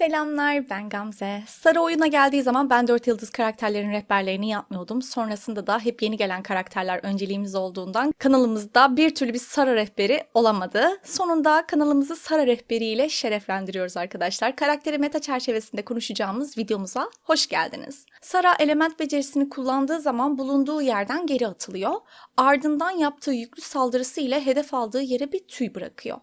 Selamlar ben Gamze. Sarı oyuna geldiği zaman ben 4 yıldız karakterlerin rehberlerini yapmıyordum. Sonrasında da hep yeni gelen karakterler önceliğimiz olduğundan kanalımızda bir türlü bir Sara rehberi olamadı. Sonunda kanalımızı Sara rehberiyle şereflendiriyoruz arkadaşlar. Karakteri meta çerçevesinde konuşacağımız videomuza hoş geldiniz. Sara element becerisini kullandığı zaman bulunduğu yerden geri atılıyor. Ardından yaptığı yüklü saldırısı ile hedef aldığı yere bir tüy bırakıyor.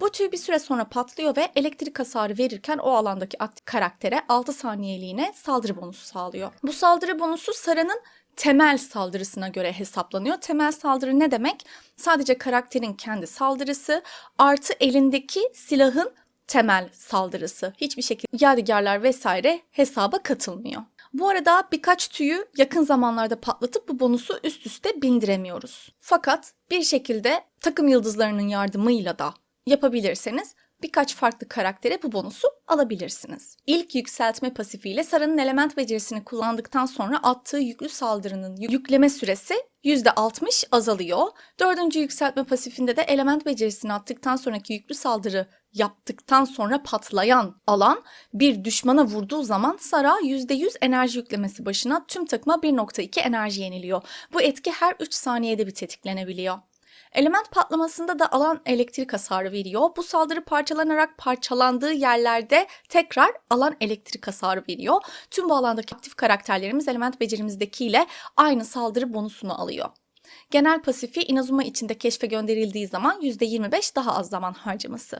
Bu tüy bir süre sonra patlıyor ve elektrik hasarı verirken o alandaki aktif karaktere 6 saniyeliğine saldırı bonusu sağlıyor. Bu saldırı bonusu Sara'nın temel saldırısına göre hesaplanıyor. Temel saldırı ne demek? Sadece karakterin kendi saldırısı artı elindeki silahın temel saldırısı. Hiçbir şekilde yadigarlar vesaire hesaba katılmıyor. Bu arada birkaç tüyü yakın zamanlarda patlatıp bu bonusu üst üste bindiremiyoruz. Fakat bir şekilde takım yıldızlarının yardımıyla da yapabilirseniz birkaç farklı karaktere bu bonusu alabilirsiniz. İlk yükseltme pasifiyle Sara'nın element becerisini kullandıktan sonra attığı yüklü saldırının yükleme süresi %60 azalıyor. Dördüncü yükseltme pasifinde de element becerisini attıktan sonraki yüklü saldırı yaptıktan sonra patlayan alan bir düşmana vurduğu zaman Sara %100 enerji yüklemesi başına tüm takıma 1.2 enerji yeniliyor. Bu etki her 3 saniyede bir tetiklenebiliyor. Element patlamasında da alan elektrik hasarı veriyor. Bu saldırı parçalanarak parçalandığı yerlerde tekrar alan elektrik hasarı veriyor. Tüm bu alandaki aktif karakterlerimiz element becerimizdekiyle aynı saldırı bonusunu alıyor. Genel pasifi Inazuma içinde keşfe gönderildiği zaman %25 daha az zaman harcaması.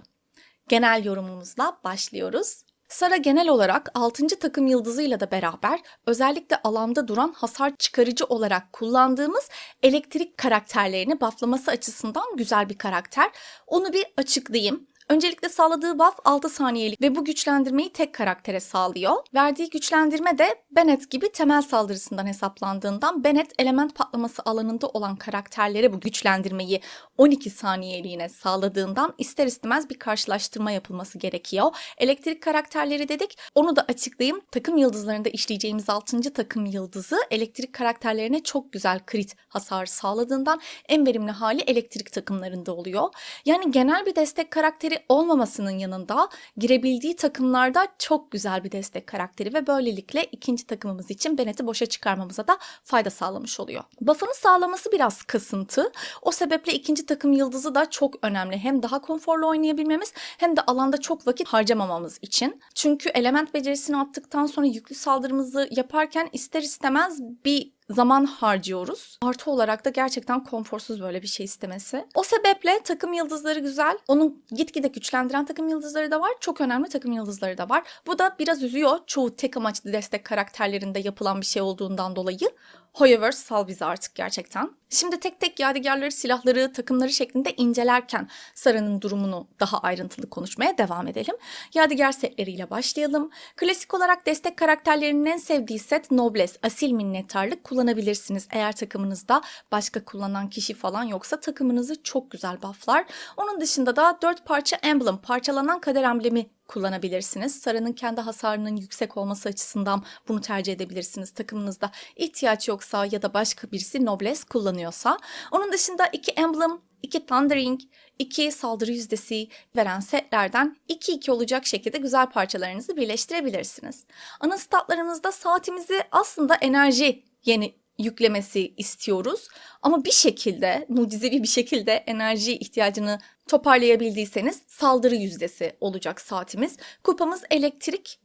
Genel yorumumuzla başlıyoruz. Sara genel olarak 6. takım yıldızıyla da beraber özellikle alanda duran hasar çıkarıcı olarak kullandığımız elektrik karakterlerini bufflaması açısından güzel bir karakter. Onu bir açıklayayım. Öncelikle sağladığı buff 6 saniyelik ve bu güçlendirmeyi tek karaktere sağlıyor. Verdiği güçlendirme de Bennett gibi temel saldırısından hesaplandığından Bennett element patlaması alanında olan karakterlere bu güçlendirmeyi 12 saniyeliğine sağladığından ister istemez bir karşılaştırma yapılması gerekiyor. Elektrik karakterleri dedik. Onu da açıklayayım. Takım yıldızlarında işleyeceğimiz 6. takım yıldızı elektrik karakterlerine çok güzel crit hasar sağladığından en verimli hali elektrik takımlarında oluyor. Yani genel bir destek karakteri olmamasının yanında girebildiği takımlarda çok güzel bir destek karakteri ve böylelikle ikinci takımımız için Bennett'i boşa çıkarmamıza da fayda sağlamış oluyor. Buff'ını sağlaması biraz kasıntı. O sebeple ikinci takım yıldızı da çok önemli. Hem daha konforlu oynayabilmemiz hem de alanda çok vakit harcamamamız için. Çünkü element becerisini attıktan sonra yüklü saldırımızı yaparken ister istemez bir zaman harcıyoruz. Artı olarak da gerçekten konforsuz böyle bir şey istemesi. O sebeple takım yıldızları güzel. Onun gitgide güçlendiren takım yıldızları da var. Çok önemli takım yıldızları da var. Bu da biraz üzüyor. Çoğu tek amaçlı destek karakterlerinde yapılan bir şey olduğundan dolayı. However sal bizi artık gerçekten. Şimdi tek tek yadigarları, silahları, takımları şeklinde incelerken Sara'nın durumunu daha ayrıntılı konuşmaya devam edelim. Yadigar setleriyle başlayalım. Klasik olarak destek karakterlerinin en sevdiği set Nobles, asil minnettarlık kullanabilirsiniz. Eğer takımınızda başka kullanan kişi falan yoksa takımınızı çok güzel bufflar. Onun dışında da 4 parça emblem, parçalanan kader emblemi kullanabilirsiniz. Sara'nın kendi hasarının yüksek olması açısından bunu tercih edebilirsiniz. Takımınızda ihtiyaç yoksa ya da başka birisi Nobles kullanıyorsa. Onun dışında iki emblem, iki Thundering, iki saldırı yüzdesi veren setlerden 2-2 olacak şekilde güzel parçalarınızı birleştirebilirsiniz. Ana statlarımızda saatimizi aslında enerji yeni yüklemesi istiyoruz. Ama bir şekilde, mucizevi bir şekilde enerji ihtiyacını toparlayabildiyseniz saldırı yüzdesi olacak saatimiz. Kupamız elektrik,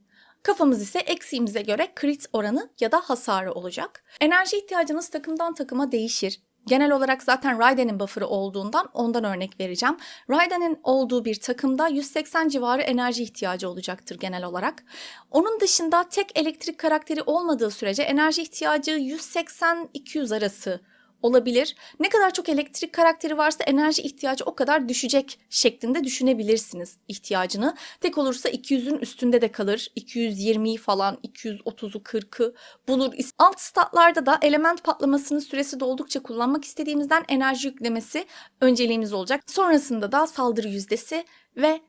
Kafamız ise eksiğimize göre crit oranı ya da hasarı olacak. Enerji ihtiyacınız takımdan takıma değişir. Genel olarak zaten Raiden'in buffer'ı olduğundan ondan örnek vereceğim. Raiden'in olduğu bir takımda 180 civarı enerji ihtiyacı olacaktır genel olarak. Onun dışında tek elektrik karakteri olmadığı sürece enerji ihtiyacı 180-200 arası olabilir. Ne kadar çok elektrik karakteri varsa enerji ihtiyacı o kadar düşecek şeklinde düşünebilirsiniz ihtiyacını. Tek olursa 200'ün üstünde de kalır. 220'yi falan 230'u 40'ı bulur. Alt statlarda da element patlamasının süresi doldukça kullanmak istediğimizden enerji yüklemesi önceliğimiz olacak. Sonrasında da saldırı yüzdesi ve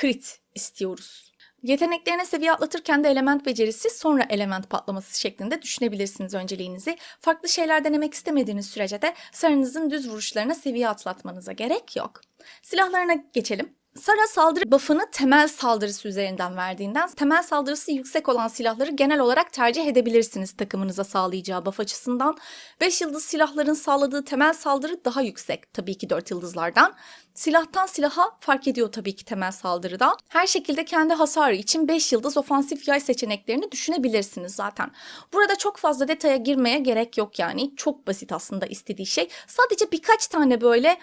crit istiyoruz. Yeteneklerine seviye atlatırken de element becerisi sonra element patlaması şeklinde düşünebilirsiniz önceliğinizi. Farklı şeyler denemek istemediğiniz sürece de sarınızın düz vuruşlarına seviye atlatmanıza gerek yok. Silahlarına geçelim. Sara saldırı buff'ını temel saldırısı üzerinden verdiğinden temel saldırısı yüksek olan silahları genel olarak tercih edebilirsiniz takımınıza sağlayacağı buff açısından. 5 yıldız silahların sağladığı temel saldırı daha yüksek tabii ki 4 yıldızlardan. Silahtan silaha fark ediyor tabii ki temel saldırıda. Her şekilde kendi hasarı için 5 yıldız ofansif yay seçeneklerini düşünebilirsiniz zaten. Burada çok fazla detaya girmeye gerek yok yani. Çok basit aslında istediği şey. Sadece birkaç tane böyle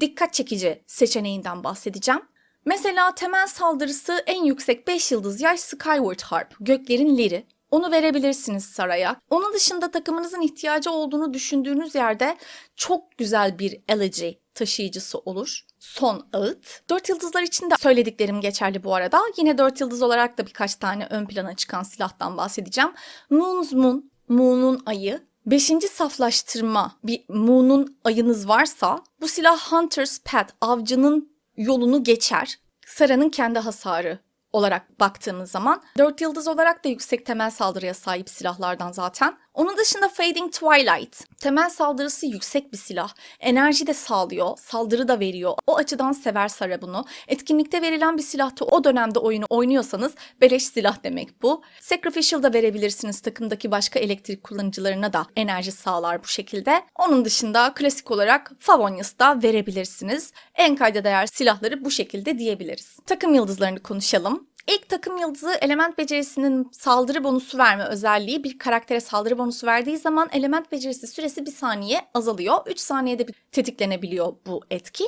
dikkat çekici seçeneğinden bahsedeceğim. Mesela temel saldırısı en yüksek 5 yıldız yay Skyward Harp, göklerin liri. Onu verebilirsiniz saraya. Onun dışında takımınızın ihtiyacı olduğunu düşündüğünüz yerde çok güzel bir elegy taşıyıcısı olur. Son ağıt. 4 yıldızlar için de söylediklerim geçerli bu arada. Yine 4 yıldız olarak da birkaç tane ön plana çıkan silahtan bahsedeceğim. Moon's Moon, Moon'un ayı. Beşinci saflaştırma bir Moon'un ayınız varsa bu silah Hunter's Path, avcının yolunu geçer. Sara'nın kendi hasarı olarak baktığımız zaman 4 yıldız olarak da yüksek temel saldırıya sahip silahlardan zaten. Onun dışında Fading Twilight. Temel saldırısı yüksek bir silah. Enerji de sağlıyor, saldırı da veriyor. O açıdan sever Sara bunu. Etkinlikte verilen bir silahtı o dönemde oyunu oynuyorsanız beleş silah demek bu. Sacrificial da verebilirsiniz takımdaki başka elektrik kullanıcılarına da enerji sağlar bu şekilde. Onun dışında klasik olarak Favonius da verebilirsiniz. En kayda değer silahları bu şekilde diyebiliriz. Takım yıldızlarını konuşalım. İlk takım yıldızı element becerisinin saldırı bonusu verme özelliği bir karaktere saldırı bonusu verdiği zaman element becerisi süresi bir saniye azalıyor. 3 saniyede bir tetiklenebiliyor bu etki.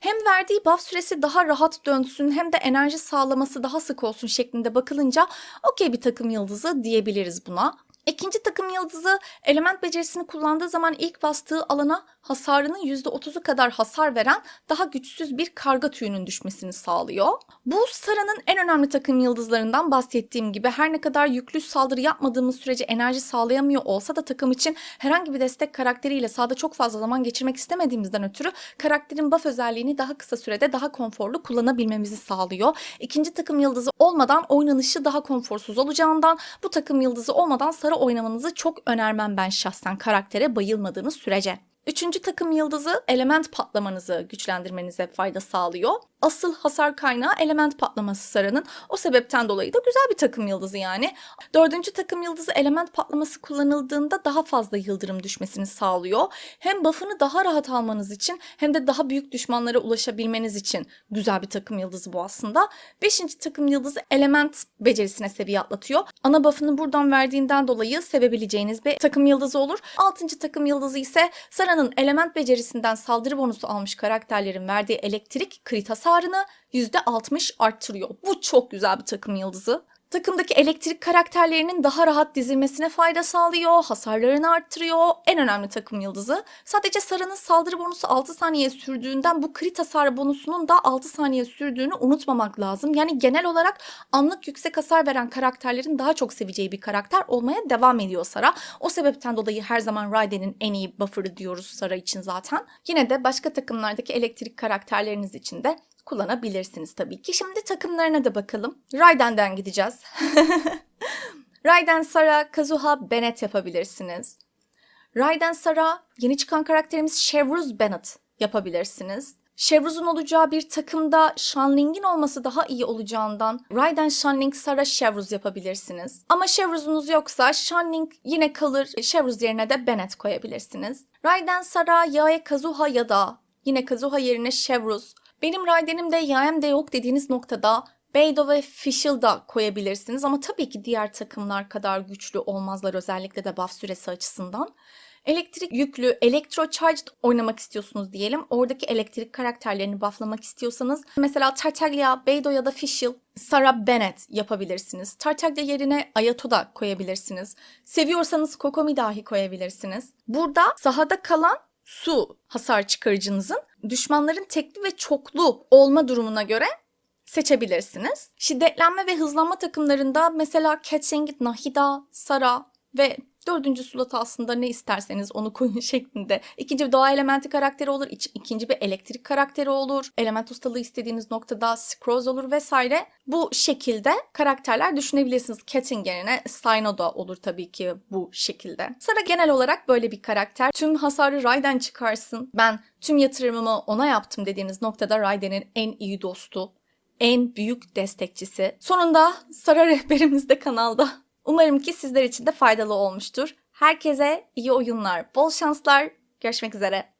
Hem verdiği buff süresi daha rahat dönsün hem de enerji sağlaması daha sık olsun şeklinde bakılınca okey bir takım yıldızı diyebiliriz buna. İkinci takım yıldızı element becerisini kullandığı zaman ilk bastığı alana hasarının %30'u kadar hasar veren daha güçsüz bir karga tüyünün düşmesini sağlıyor. Bu Sara'nın en önemli takım yıldızlarından bahsettiğim gibi her ne kadar yüklü saldırı yapmadığımız sürece enerji sağlayamıyor olsa da takım için herhangi bir destek karakteriyle sahada çok fazla zaman geçirmek istemediğimizden ötürü karakterin buff özelliğini daha kısa sürede daha konforlu kullanabilmemizi sağlıyor. İkinci takım yıldızı olmadan oynanışı daha konforsuz olacağından bu takım yıldızı olmadan Sara oynamanızı çok önermem ben şahsen karaktere bayılmadığınız sürece. Üçüncü takım yıldızı element patlamanızı güçlendirmenize fayda sağlıyor. Asıl hasar kaynağı element patlaması Sara'nın. O sebepten dolayı da güzel bir takım yıldızı yani. Dördüncü takım yıldızı element patlaması kullanıldığında daha fazla yıldırım düşmesini sağlıyor. Hem buff'ını daha rahat almanız için hem de daha büyük düşmanlara ulaşabilmeniz için güzel bir takım yıldızı bu aslında. Beşinci takım yıldızı element becerisine seviye atlatıyor. Ana buff'ını buradan verdiğinden dolayı sevebileceğiniz bir takım yıldızı olur. Altıncı takım yıldızı ise Sara'nın element becerisinden saldırı bonusu almış karakterlerin verdiği elektrik krit hasarını %60 arttırıyor. Bu çok güzel bir takım yıldızı. Takımdaki elektrik karakterlerinin daha rahat dizilmesine fayda sağlıyor, hasarlarını arttırıyor. En önemli takım yıldızı. Sadece Sara'nın saldırı bonusu 6 saniye sürdüğünden bu krit hasar bonusunun da 6 saniye sürdüğünü unutmamak lazım. Yani genel olarak anlık yüksek hasar veren karakterlerin daha çok seveceği bir karakter olmaya devam ediyor Sara. O sebepten dolayı her zaman Raiden'in en iyi buffer'ı diyoruz Sara için zaten. Yine de başka takımlardaki elektrik karakterleriniz için de kullanabilirsiniz tabii ki. Şimdi takımlarına da bakalım. Raiden'den gideceğiz. Raiden, Sara, Kazuha, Bennett yapabilirsiniz. Raiden, Sara, yeni çıkan karakterimiz Chevruz Bennett yapabilirsiniz. Chevruz'un olacağı bir takımda Shanling'in olması daha iyi olacağından Raiden, Shanling, Sara, Chevruz yapabilirsiniz. Ama Chevruz'unuz yoksa Shanling yine kalır. Chevruz yerine de Bennett koyabilirsiniz. Raiden, Sara, Yae, Kazuha ya da yine Kazuha yerine Chevruz benim Raiden'im de Yaem de yok dediğiniz noktada Beidou ve Fischl da koyabilirsiniz ama tabii ki diğer takımlar kadar güçlü olmazlar özellikle de buff süresi açısından. Elektrik yüklü, Electro Charged oynamak istiyorsunuz diyelim. Oradaki elektrik karakterlerini bufflamak istiyorsanız mesela Tartaglia, Beidou ya da Fischl, Sarah Bennett yapabilirsiniz. Tartaglia yerine Ayato da koyabilirsiniz. Seviyorsanız Kokomi dahi koyabilirsiniz. Burada sahada kalan su hasar çıkarıcınızın düşmanların tekli ve çoklu olma durumuna göre seçebilirsiniz. Şiddetlenme ve hızlanma takımlarında mesela Catching, Nahida, Sara ve Dördüncü slota aslında ne isterseniz onu koyun şeklinde. İkinci bir doğa elementi karakteri olur. İç- ikinci bir elektrik karakteri olur. Element ustalığı istediğiniz noktada Scrolls olur vesaire. Bu şekilde karakterler düşünebilirsiniz. Cat'in yerine Steino da olur tabii ki bu şekilde. Sara genel olarak böyle bir karakter. Tüm hasarı Raiden çıkarsın. Ben tüm yatırımımı ona yaptım dediğiniz noktada Raiden'in en iyi dostu, en büyük destekçisi. Sonunda Sara rehberimiz de kanalda. Umarım ki sizler için de faydalı olmuştur. Herkese iyi oyunlar, bol şanslar. Görüşmek üzere.